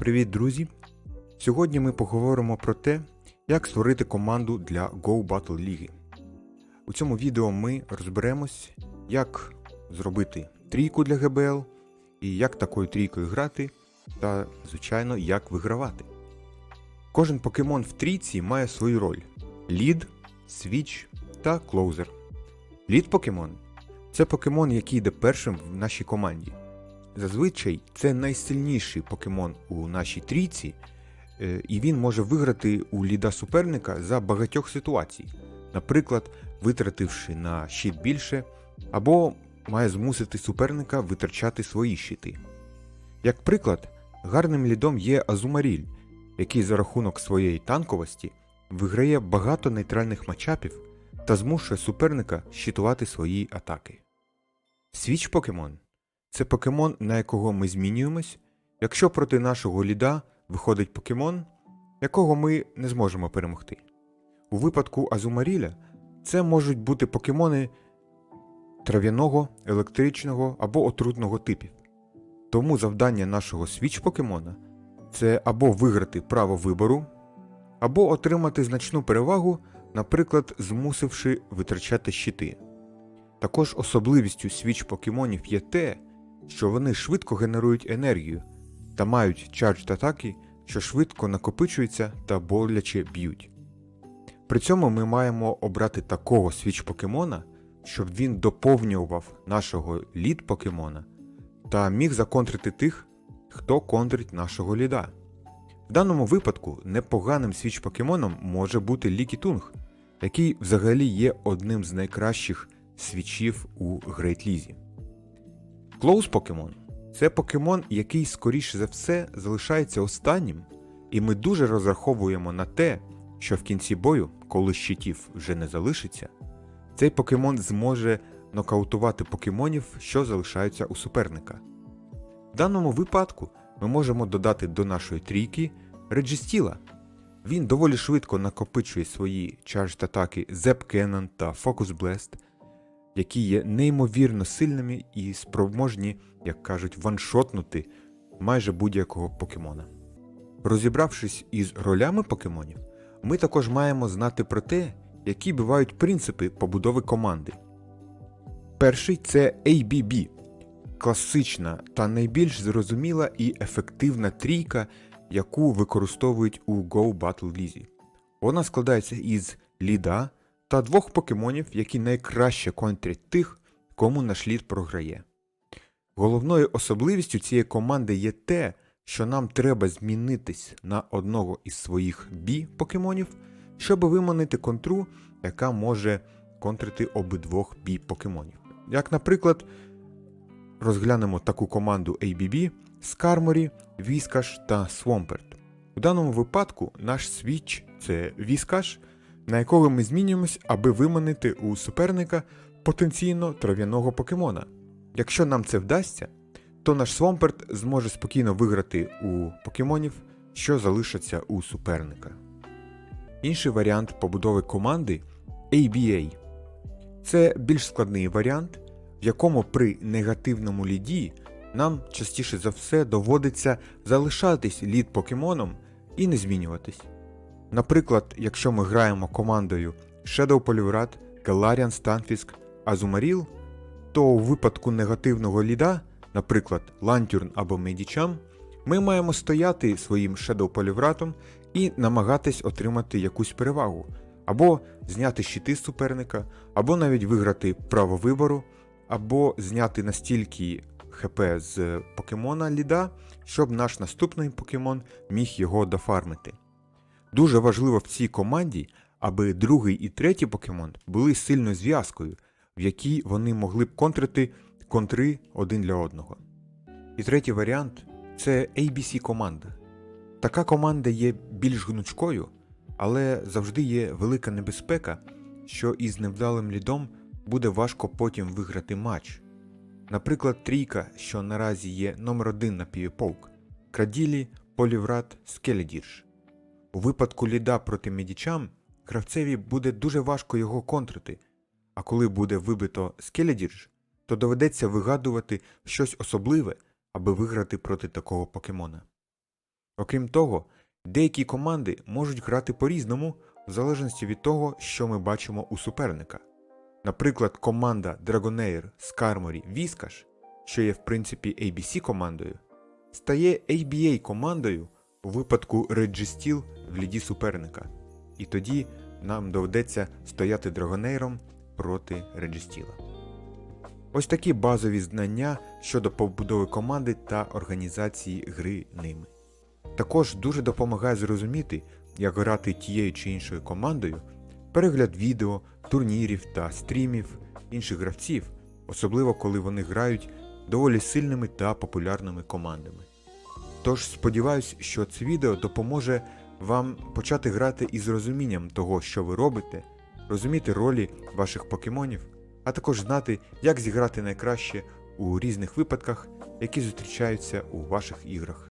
Привіт, друзі! Сьогодні ми поговоримо про те, як створити команду для Go Battle Ліги. У цьому відео ми розберемось, як зробити трійку для ГБЛ і як такою трійкою грати, та, звичайно, як вигравати. Кожен покемон в трійці має свою роль: лід, свіч та клоузер. Лід покемон це покемон, який йде першим в нашій команді. Зазвичай це найсильніший покемон у нашій трійці, е, і він може виграти у ліда суперника за багатьох ситуацій, наприклад, витративши на щит більше, або має змусити суперника витрачати свої щити. Як приклад, гарним лідом є Азумаріль, який за рахунок своєї танковості виграє багато нейтральних матчапів та змушує суперника щитувати свої атаки. Свіч покемон це покемон, на якого ми змінюємось, якщо проти нашого ліда виходить покемон, якого ми не зможемо перемогти. У випадку Азумаріля це можуть бути покемони трав'яного, електричного або отрутного типів. Тому завдання нашого свіч покемона це або виграти право вибору, або отримати значну перевагу, наприклад, змусивши витрачати щити. Також особливістю свіч покемонів є те, що вони швидко генерують енергію та мають чардж атаки, що швидко накопичуються та боляче б'ють. При цьому ми маємо обрати такого свіч покемона, щоб він доповнював нашого лід покемона та міг законтрити тих, хто контрить нашого ліда. В даному випадку непоганим свіч покемоном може бути Лікітунг, який взагалі є одним з найкращих свічів у Грейт Лізі. Клоус покемон це покемон, який, скоріше за все, залишається останнім, і ми дуже розраховуємо на те, що в кінці бою, коли щитів вже не залишиться, цей покемон зможе нокаутувати покемонів, що залишаються у суперника. В даному випадку ми можемо додати до нашої трійки Реджістіла. Він доволі швидко накопичує свої чаржд атаки Cannon та Focus Blast, які є неймовірно сильними і спроможні, як кажуть, ваншотнути майже будь-якого покемона. Розібравшись із ролями покемонів, ми також маємо знати про те, які бувають принципи побудови команди. Перший це ABB класична та найбільш зрозуміла і ефективна трійка, яку використовують у Go Battle Лізі. Вона складається із ліда та двох покемонів, які найкраще контрять тих, кому наш лід програє. Головною особливістю цієї команди є те, що нам треба змінитись на одного із своїх бі покемонів, щоб виманити контру, яка може контрити обидвох бі покемонів. Як, наприклад, розглянемо таку команду ABB Скарморі, Віскаш та Свомперт. У даному випадку наш свіч це Віскаш, на якого ми змінюємось, аби виманити у суперника потенційно трав'яного покемона. Якщо нам це вдасться, то наш Свомперт зможе спокійно виграти у покемонів, що залишаться у суперника. Інший варіант побудови команди ABA. Це більш складний варіант, в якому при негативному ліді нам частіше за все доводиться залишатись лід покемоном і не змінюватись. Наприклад, якщо ми граємо командою Shadow Poliwrath, Galarian Stunfisk, Azumarill, то у випадку негативного ліда, наприклад, Lantern або Medicham, ми маємо стояти своїм Shadow Poliwrath'ом і намагатись отримати якусь перевагу, або зняти щити суперника, або навіть виграти право вибору, або зняти настільки ХП з покемона ліда, щоб наш наступний покемон міг його дофармити. Дуже важливо в цій команді, аби другий і третій покемон були сильною зв'язкою, в якій вони могли б контрити контри один для одного. І третій варіант це ABC команда. Така команда є більш гнучкою, але завжди є велика небезпека, що із невдалим лідом буде важко потім виграти матч. Наприклад, трійка, що наразі є номер один на півполк Краділі, Поліврат, Скеледірш. У випадку ліда проти медічам гравцеві буде дуже важко його контрити, а коли буде вибито Скеледірш, то доведеться вигадувати щось особливе, аби виграти проти такого покемона. Окрім того, деякі команди можуть грати по-різному в залежності від того, що ми бачимо у суперника. Наприклад, команда Dragonair Skarmory Віскаш, що є в принципі ABC командою, стає ABA командою у випадку Registeel в ліді суперника. І тоді нам доведеться стояти Драгонейром проти Registeel. Ось такі базові знання щодо побудови команди та організації гри ними. Також дуже допомагає зрозуміти, як грати тією чи іншою командою, перегляд відео, турнірів та стрімів інших гравців, особливо коли вони грають доволі сильними та популярними командами. Тож сподіваюсь, що це відео допоможе вам почати грати із розумінням того, що ви робите, розуміти ролі ваших покемонів, а також знати, як зіграти найкраще у різних випадках, які зустрічаються у ваших іграх.